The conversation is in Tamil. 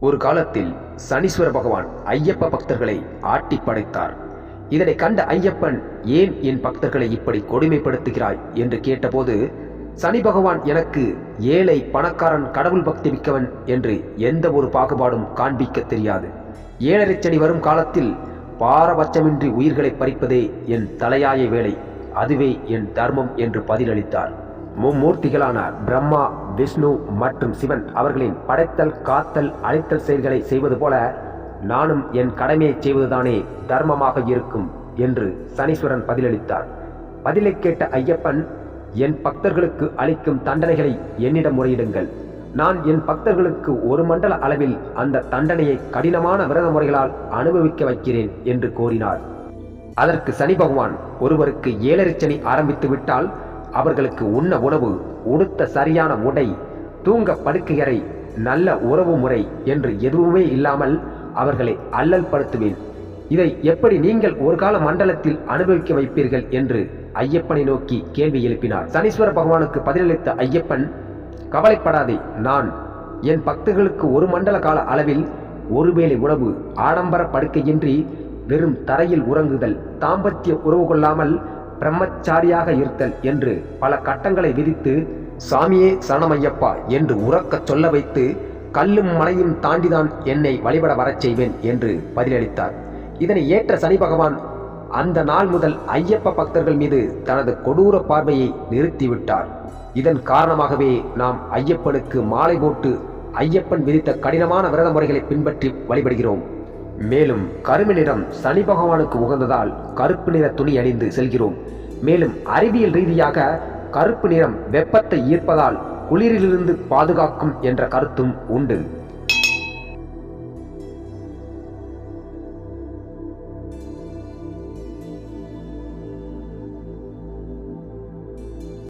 ஒரு காலத்தில் சனீஸ்வர பகவான் ஐயப்ப பக்தர்களை ஆட்டி படைத்தார். இதனை கண்ட ஐயப்பன் ஏன் என் பக்தர்களை இப்படி கொடுமைப்படுத்துகிறாய்? என்று கேட்டபோது சனி பகவான் எனக்கு ஏழை பணக்காரன் கடவுள் பக்தி மிக்கவன் என்று எந்த ஒரு பாகுபாடும் காண்பிக்க தெரியாது. ஏழரை சனி வரும் காலத்தில் பாரபட்சமின்றி உயிர்களை பறிப்பதே என் தலையாய வேலை. அதுவே என் தர்மம் என்று பதிலளித்தார். மும்மூர்த்திகளான பிரம்மா விஷ்ணு மற்றும் சிவன் அவர்களின் படைத்தல் காத்தல் அழைத்தல் செயல்களை செய்வது போல நானும் என் கடமையை செய்வதுதானே தர்மமாக இருக்கும் என்று சனீஸ்வரன் பதிலளித்தார். பதிலை கேட்ட ஐயப்பன் என் பக்தர்களுக்கு அளிக்கும் தண்டனைகளை என்னிடம் முறையிடுங்கள். நான் என் பக்தர்களுக்கு ஒரு மண்டல அளவில் அந்த தண்டனையை கடினமான விரத முறைகளால் அனுபவிக்க வைக்கிறேன் என்று கோரினார் அதற்கு சனி பகவான் ஒருவருக்கு ஏழரை சனி ஆரம்பித்து விட்டால் அவர்களுக்கு உண்ண உணவு உடுத்த சரியான உடை தூங்க படுக்கையறை நல்ல உறவு முறை என்று எதுவுமே இல்லாமல் அவர்களை அல்லல் படுத்துவேன். இதை எப்படி நீங்கள் ஒரு கால மண்டலத்தில் அனுபவிக்க வைப்பீர்கள் என்று ஐயப்பனை நோக்கி கேள்வி எழுப்பினார். சனீஸ்வர பகவானுக்கு பதிலளித்த ஐயப்பன் கவலைப்படாதே நான் என் பக்தர்களுக்கு ஒரு மண்டல கால அளவில் ஒருவேளை உணவு ஆடம்பர படுக்கையின்றி வெறும் தரையில் உறங்குதல் தாம்பத்திய உறவு கொள்ளாமல் பிரம்மச்சாரியாக இருத்தல் என்று பல கட்டங்களை விதித்து சாமியே சரணமையப்பா என்று உறக்கச் சொல்ல வைத்து கல்லும் மலையும் தாண்டிதான் என்னை வழிபட வரச் செய்வேன் என்று பதிலளித்தார். இதனை ஏற்ற சனி பகவான் அந்த நாள் முதல் ஐயப்ப பக்தர்கள் மீது தனது கொடூர பார்வையை நிறுத்திவிட்டார். இதன் காரணமாகவே நாம் ஐயப்பனுக்கு மாலை போட்டு ஐயப்பன் விதித்த கடினமான விரத முறைகளை பின்பற்றி வழிபடுகிறோம். மேலும் கருமை நிறம் சனி பகவானுக்கு உகந்ததால் கருப்பு நிற துணி அணிந்து செல்கிறோம். மேலும் அறிவியல் ரீதியாக கருப்பு நிறம் வெப்பத்தை ஈர்ப்பதால் குளிரிலிருந்து பாதுகாக்கும் என்ற கருத்தும் உண்டு.